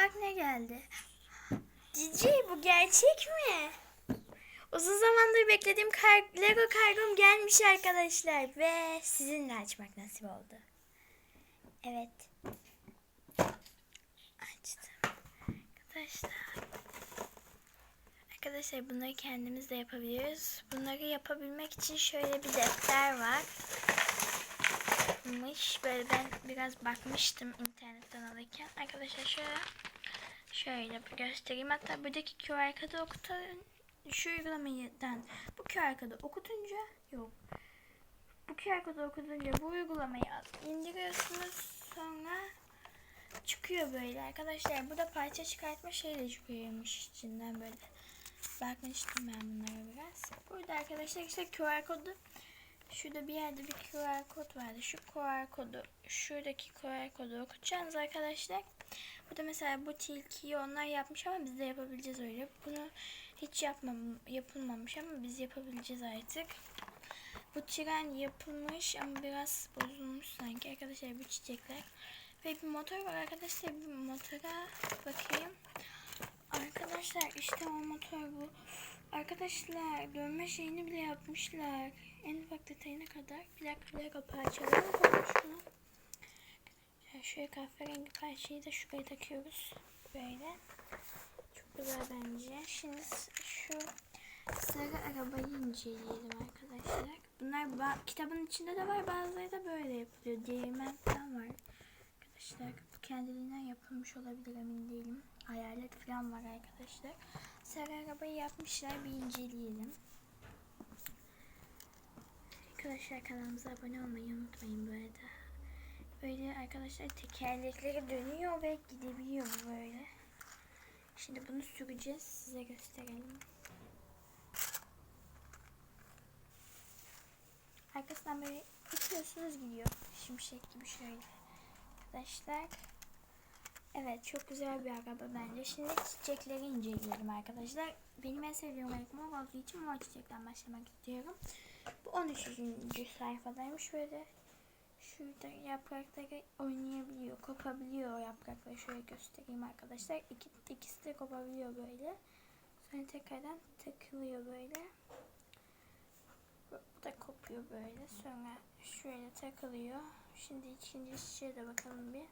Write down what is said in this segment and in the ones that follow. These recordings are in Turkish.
bak ne geldi. Cici bu gerçek mi? Uzun zamandır beklediğim kar Lego kargom gelmiş arkadaşlar ve sizinle açmak nasip oldu. Evet. Açtım. Arkadaşlar. Arkadaşlar bunları kendimiz de yapabiliyoruz. Bunları yapabilmek için şöyle bir defter var. Böyle ben biraz bakmıştım internetten alırken. Arkadaşlar şöyle şöyle bir göstereyim. Hatta buradaki QR kodu okutun. Şu uygulamadan bu QR kodu okutunca yok. Bu QR kodu okutunca bu uygulamayı indiriyorsunuz. Sonra çıkıyor böyle arkadaşlar. Burada parça çıkartma şey de çıkıyormuş içinden böyle. Bakmıştım ben bunlara biraz. Burada arkadaşlar işte QR kodu Şurada bir yerde bir QR kod vardı. Şu QR kodu, şuradaki QR kodu okutacaksınız arkadaşlar. Burada mesela bu tilkiyi onlar yapmış ama biz de yapabileceğiz öyle. Bunu hiç yapmam, yapılmamış ama biz yapabileceğiz artık. Bu tren yapılmış ama biraz bozulmuş sanki arkadaşlar bu çiçekler. Ve bir motor var arkadaşlar bir motora bakayım. Arkadaşlar işte o motor bu. Arkadaşlar dönme şeyini bile yapmışlar. En ufak detayına kadar. Bir dakika bir dakika parçaları koymuş şunu. Yani şöyle kahverengi parçayı da şuraya takıyoruz. Böyle. Çok güzel bence. Şimdi şu sarı arabayı inceleyelim arkadaşlar. Bunlar kitabın içinde de var. Bazıları da böyle yapılıyor. Değirmen falan var. Arkadaşlar kendiliğinden yapılmış olabilir emin değilim. Hayalet falan var arkadaşlar. Sarı arabayı yapmışlar. Bir inceleyelim. Arkadaşlar kanalımıza abone olmayı unutmayın bu arada. Böyle arkadaşlar tekerlekleri dönüyor ve gidebiliyor böyle. Şimdi bunu süreceğiz. Size gösterelim. Arkasından böyle itiyorsunuz gidiyor. Şimşek gibi şöyle. Arkadaşlar. Evet çok güzel bir araba bence. Şimdi çiçekleri inceleyelim arkadaşlar. Benim en sevdiğim renk olduğu için mor çiçekten başlamak istiyorum. Bu 13. sayfadaymış. Böyle şurada yaprakları oynayabiliyor, kopabiliyor yaprakları. Şöyle göstereyim arkadaşlar. İki, ikisi de kopabiliyor böyle. Sonra tekrardan takılıyor böyle. Bu da kopuyor böyle. Sonra şöyle takılıyor. Şimdi ikinci şişeye de bakalım bir.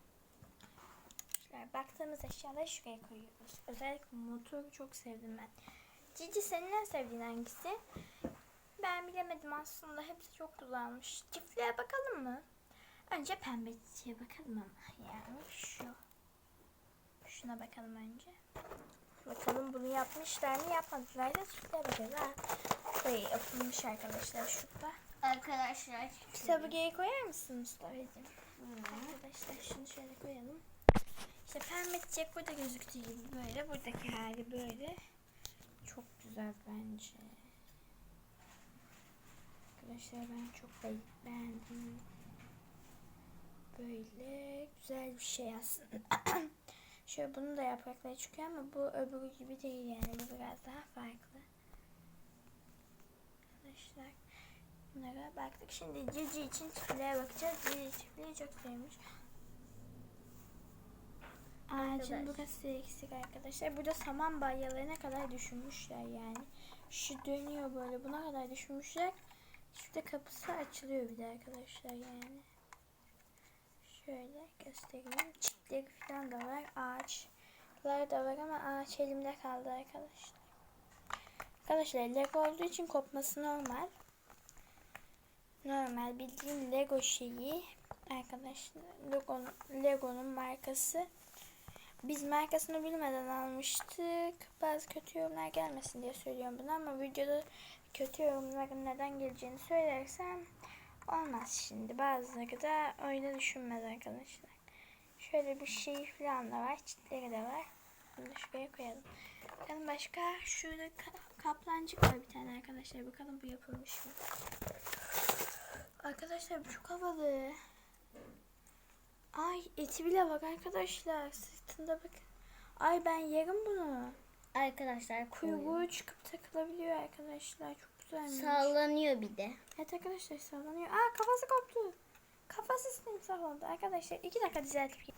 Şöyle baktığımız eşyaları şuraya koyuyoruz. Özellikle motoru çok sevdim ben. Cici senin en sevdiğin hangisi? Ben bilemedim aslında. Hepsi çok güzelmiş. Çiftliğe bakalım mı? Önce pembe çiçeğe bakalım ama. Yani şu. Şuna bakalım önce. Bakalım bunu yapmışlar mı yapmadılar da çiftliğe bakacağız. Ha. Yapılmış arkadaşlar şurada. Arkadaşlar. Kitabı geri koyar mısın Mustafa'cığım? Arkadaşlar şunu şöyle koyalım. İşte pembe çiçek burada gözüktüğü gibi böyle. Buradaki hali böyle. Çok güzel bence. Arkadaşlar ben çok be- beğendim. Böyle güzel bir şey aslında. Şöyle bunun da yaprakları çıkıyor ama bu öbürü gibi değil yani. Bu biraz daha farklı. Arkadaşlar bunlara baktık. Şimdi Cici için çiftliğe bakacağız. Cici çiftliği çok sevmiş. Ağacın burası eksik arkadaşlar. Burada saman balyalarına kadar düşünmüşler yani. Şu dönüyor böyle buna kadar düşünmüşler. Şurada kapısı açılıyor bir de arkadaşlar yani. Göstereyim. Çitleri falan da var. Ağaçlar da var ama ağaç elimde kaldı arkadaşlar. Arkadaşlar Lego olduğu için kopması normal. Normal bildiğin Lego şeyi arkadaşlar Lego'nun Lego'nun markası. Biz markasını bilmeden almıştık. Bazı kötü yorumlar gelmesin diye söylüyorum bunu ama videoda kötü yorumların neden geleceğini söylersem olmaz şimdi. Bazıları da öyle düşünmez arkadaşlar. Şöyle bir şey falan da var. Çitleri de var. Bunu da şuraya koyalım. Bakalım başka. Şurada ka- kaplancık var bir tane arkadaşlar. Bakalım bu yapılmış mı? Arkadaşlar bu çok havalı. Ay eti bile var arkadaşlar. Sırtında bakın. Ay ben yerim bunu. Arkadaşlar kuyruğu Kuyruğu çıkıp takılabiliyor arkadaşlar. Çok güzelmiş. sallanıyor bir de. Evet arkadaşlar sallanıyor. Aa kafası koptu. Kafası timsah oldu. Arkadaşlar iki dakika düzeltip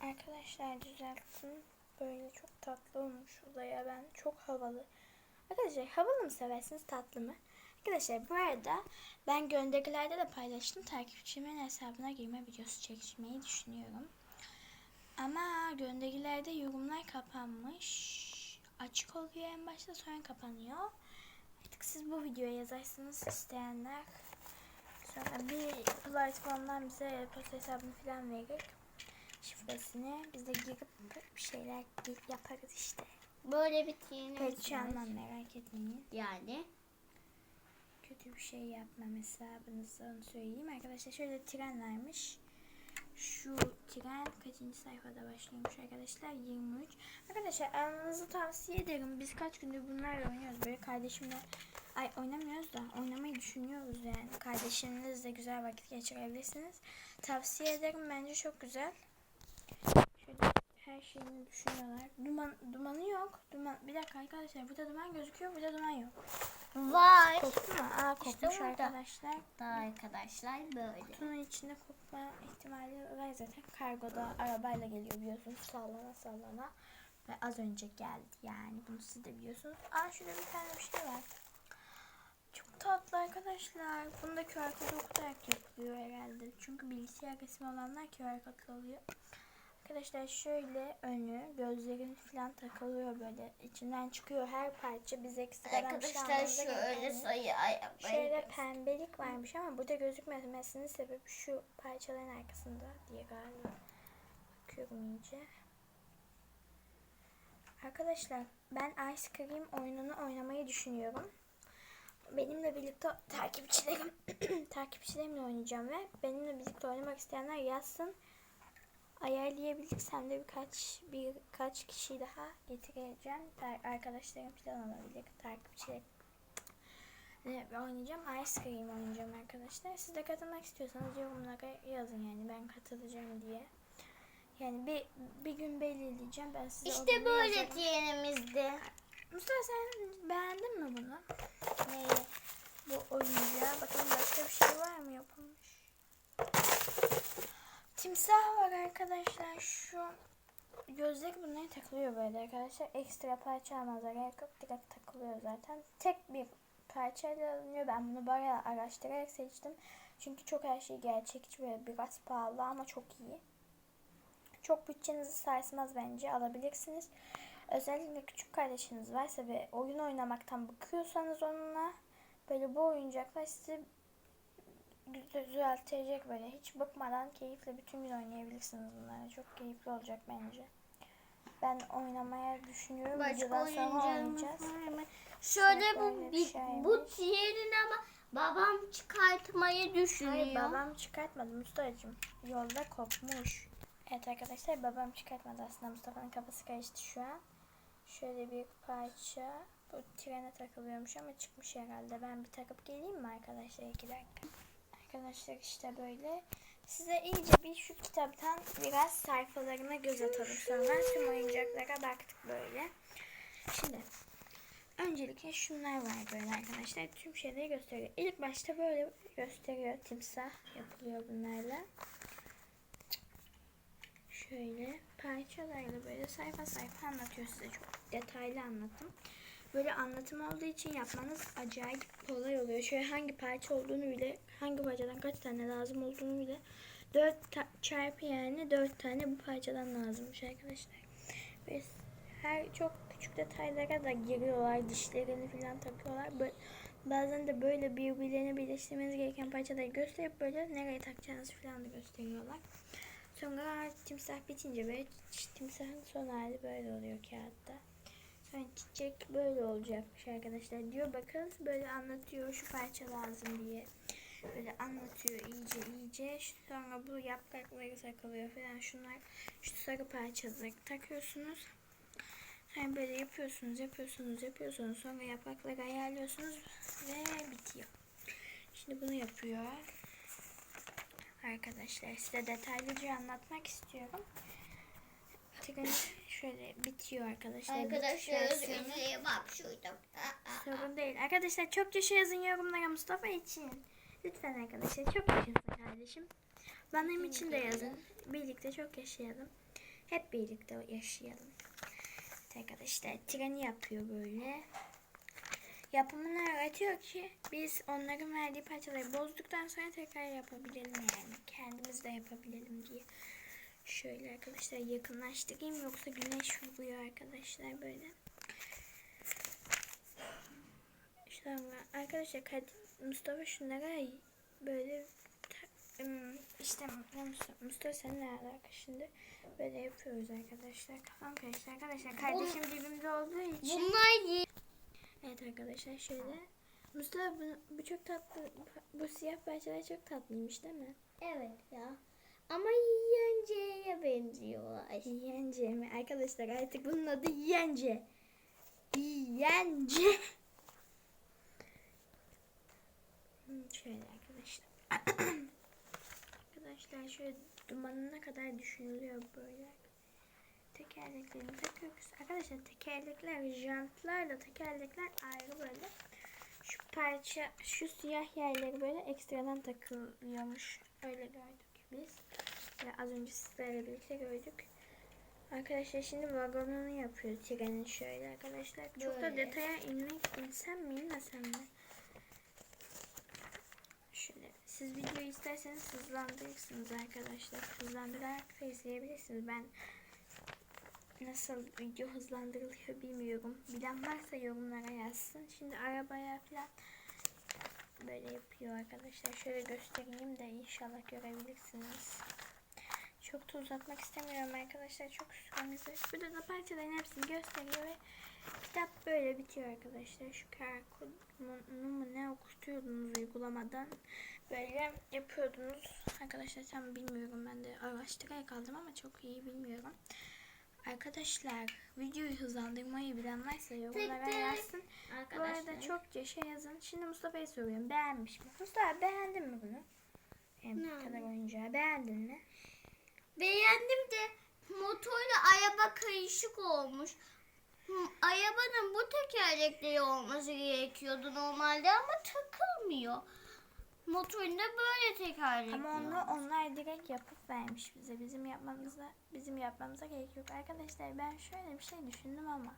Arkadaşlar düzelttim. Böyle çok tatlı olmuş odaya ben. Çok havalı. Arkadaşlar havalı mı seversiniz tatlı mı? Arkadaşlar bu arada ben gönderilerde de paylaştım. Takipçimin hesabına girme videosu çekmeyi düşünüyorum. Ama gönderilerde yorumlar kapanmış. Açık oluyor en başta sonra kapanıyor. Artık siz bu videoya yazarsınız isteyenler. Sonra bir platformdan bize posta hesabını falan verir. Şifresini biz de girip bir şeyler yaparız işte. Böyle bir tiyeniz Hiç var. almam merak etmeyin. Yani. Kötü bir şey yapmam hesabınızda onu söyleyeyim. Arkadaşlar şöyle tren varmış. Şu tren kaçıncı sayfada başlıyormuş arkadaşlar? 23. Arkadaşlar almanızı tavsiye ederim. Biz kaç gündür bunlarla oynuyoruz. Böyle kardeşimle ay oynamıyoruz da oynamayı düşünüyoruz yani. Kardeşinizle güzel vakit geçirebilirsiniz. Tavsiye ederim. Bence çok güzel. Şöyle her şeyini düşünüyorlar. Duman, dumanı yok. Duman, bir dakika arkadaşlar. Burada duman gözüküyor. Burada duman yok. Var. Koktu mu? Aa kokmuş burada. arkadaşlar. Daha arkadaşlar böyle. Kutunun içinde kokma ihtimali var zaten. Kargoda arabayla geliyor biliyorsunuz. Sallana sallana. Ve az önce geldi yani. Bunu siz de biliyorsunuz. Aa şurada bir tane bir şey var. Tatlı arkadaşlar. Bunu da QR kodu okutarak yapılıyor herhalde. Çünkü bilgisayar resmi olanlar QR kodlu oluyor. Arkadaşlar şöyle önü, gözlerin falan takılıyor böyle. İçinden çıkıyor her parça. Biz ekstradan şey Arkadaşlar şöyle sayı ayakları. Şöyle pembelik varmış ama burada gözükmemesinin sebebi şu parçaların arkasında diye galiba. Bakıyorum iyice. Arkadaşlar ben Ice Cream oyununu oynamayı düşünüyorum. Benimle birlikte takipçilerim takipçilerimle oynayacağım ve benimle birlikte oynamak isteyenler yazsın. Ayarlayabilirsem de birkaç birkaç kişi daha getireceğim. Arkadaşlarım falan olabilir. Takipçilerim ne oynayacağım? Ice Cream oynayacağım arkadaşlar. Siz de katılmak istiyorsanız yorumlara yazın yani ben katılacağım diye. Yani bir bir gün belirleyeceğim. Ben size İşte böyle yazarım. Mustafa sen beğendin mi bunu? Neyi? Bu oyuncağı. Bakalım başka bir şey var mı yapılmış? Timsah var arkadaşlar. Şu gözlük bunlara takılıyor böyle arkadaşlar. Ekstra parça almanıza gerek yok. Direkt takılıyor zaten. Tek bir parçayla alınıyor. Ben bunu bayağı araştırarak seçtim. Çünkü çok her şey gerçekçi ve biraz pahalı ama çok iyi. Çok bütçenizi sarsmaz bence. Alabilirsiniz. Özellikle küçük kardeşiniz varsa ve oyun oynamaktan bıkıyorsanız onunla böyle bu oyuncaklar sizi düzeltecek böyle. Hiç bıkmadan keyifle bütün gün oynayabilirsiniz bunları. Çok keyifli olacak bence. Ben oynamaya düşünüyorum. Başka Videodan sonra oynayacağız. Şöyle bu bir şeymiş. bu tiyerin ama babam çıkartmayı düşünüyor. Hayır babam çıkartmadı Mustafa'cığım. Yolda kopmuş. Evet arkadaşlar babam çıkartmadı aslında Mustafa'nın kafası karıştı şu an. Şöyle bir parça. Bu trene takılıyormuş ama çıkmış herhalde. Ben bir takıp geleyim mi arkadaşlar? iki dakika. Arkadaşlar işte böyle. Size iyice bir şu kitaptan biraz sayfalarına göz atalım. Sonra tüm oyuncaklara baktık böyle. Şimdi öncelikle şunlar var böyle arkadaşlar. Tüm şeyleri gösteriyor. İlk başta böyle gösteriyor. Timsah yapılıyor bunlarla. Şöyle parçalarla böyle sayfa sayfa anlatıyor size. Çok detaylı anlatım. Böyle anlatım olduğu için yapmanız acayip kolay oluyor. Şöyle hangi parça olduğunu bile, hangi parçadan kaç tane lazım olduğunu bile 4 çarpı yani 4 tane bu parçadan lazımmış arkadaşlar. Ve her çok küçük detaylara da giriyorlar. Dişlerini falan takıyorlar. Böyle, bazen de böyle birbirlerini birleştirmeniz gereken parçaları gösterip böyle nereye takacağınızı falan da gösteriyorlar. Sonra timsah bitince böyle timsahın son hali böyle oluyor kağıtta. Sonra çiçek böyle olacakmış arkadaşlar diyor. Bakın böyle anlatıyor şu parça lazım diye. Böyle anlatıyor iyice iyice. Sonra bu yaprakları takılıyor falan. Şunlar şu sarı parçaları takıyorsunuz. Sonra böyle yapıyorsunuz, yapıyorsunuz, yapıyorsunuz. Sonra yaprakları ayarlıyorsunuz ve bitiyor. Şimdi bunu yapıyor. Arkadaşlar size detaylıca anlatmak istiyorum. Tren şöyle bitiyor arkadaşlar. Arkadaşlar üzerine bak şurada. Sorun değil. Arkadaşlar çok yaşa yazın yorumlara Mustafa için. Lütfen arkadaşlar çok yaşasın kardeşim. Benim için de yazın. Birlikte çok yaşayalım. Hep birlikte yaşayalım. arkadaşlar treni yapıyor böyle. Yapımını öğretiyor ki biz onların verdiği parçaları bozduktan sonra tekrar yapabilelim yani. Kendimiz de yapabilelim diye. Şöyle arkadaşlar yakınlaştırayım yoksa güneş vuruyor arkadaşlar böyle. Sonra arkadaşlar Mustafa şunlara böyle işte Mustafa, Mustafa sen ne alaka şimdi? Böyle yapıyoruz arkadaşlar. Kafam karıştı arkadaşlar. Kardeşim dibimde olduğu için. Bunlar Evet arkadaşlar şöyle. Mustafa bu, bu çok tatlı. Bu siyah parçalar çok tatlıymış değil mi? Evet ya. Ama yiyenceye benziyorlar. Yiyence mi? Arkadaşlar artık bunun adı yiyence. Yiyence. Hmm, şöyle arkadaşlar. arkadaşlar şöyle dumanına kadar düşünülüyor böyle. Tekerleklerini takıyoruz. Arkadaşlar tekerlekler, jantlarla tekerlekler ayrı böyle. Şu parça, şu siyah yerleri böyle ekstradan takılıyormuş. Öyle gördük biz. Ve az önce sizlerle birlikte gördük. Arkadaşlar şimdi vagonunu yapıyor trenin şöyle arkadaşlar. Çok da Böyle. detaya inmek insem mi inmesem mi? Şöyle siz videoyu isterseniz hızlandırırsınız arkadaşlar. Hızlandırarak da izleyebilirsiniz. Ben nasıl video hızlandırılıyor bilmiyorum. Bilen varsa yorumlara yazsın. Şimdi arabaya falan böyle yapıyor arkadaşlar. Şöyle göstereyim de inşallah görebilirsiniz. Çok da uzatmak istemiyorum arkadaşlar. Çok süremizi. Burada da parçaların hepsini gösteriyor ve kitap böyle bitiyor arkadaşlar. Şu QR kodunu mu ne okutuyordunuz uygulamadan böyle yapıyordunuz. Arkadaşlar tam bilmiyorum ben de araştırarak aldım ama çok iyi bilmiyorum. Arkadaşlar videoyu hızlandırmayı bilen varsa yorumlara yazsın. Bu arada Arkadaşlar. çokça şey yazın. Şimdi Mustafa'ya soruyorum. Beğenmiş mi? Mustafa beğendin mi bunu? Hem Ne? kadar oyuncağı beğendin mi? Beğendim de motorla araba karışık olmuş. Hı, Arabanın bu tekerlekleri olması gerekiyordu normalde ama takılmıyor. Motorunda böyle tekerlekli. Ama onu onlar direkt yapıp vermiş bize. Bizim yapmamıza bizim yapmamıza gerek yok. Arkadaşlar ben şöyle bir şey düşündüm ama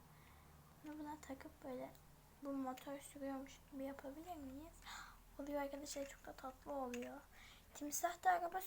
bunu buna takıp böyle bu motor sürüyormuş gibi yapabilir miyiz? Oluyor arkadaşlar çok da tatlı oluyor. Timsah da araba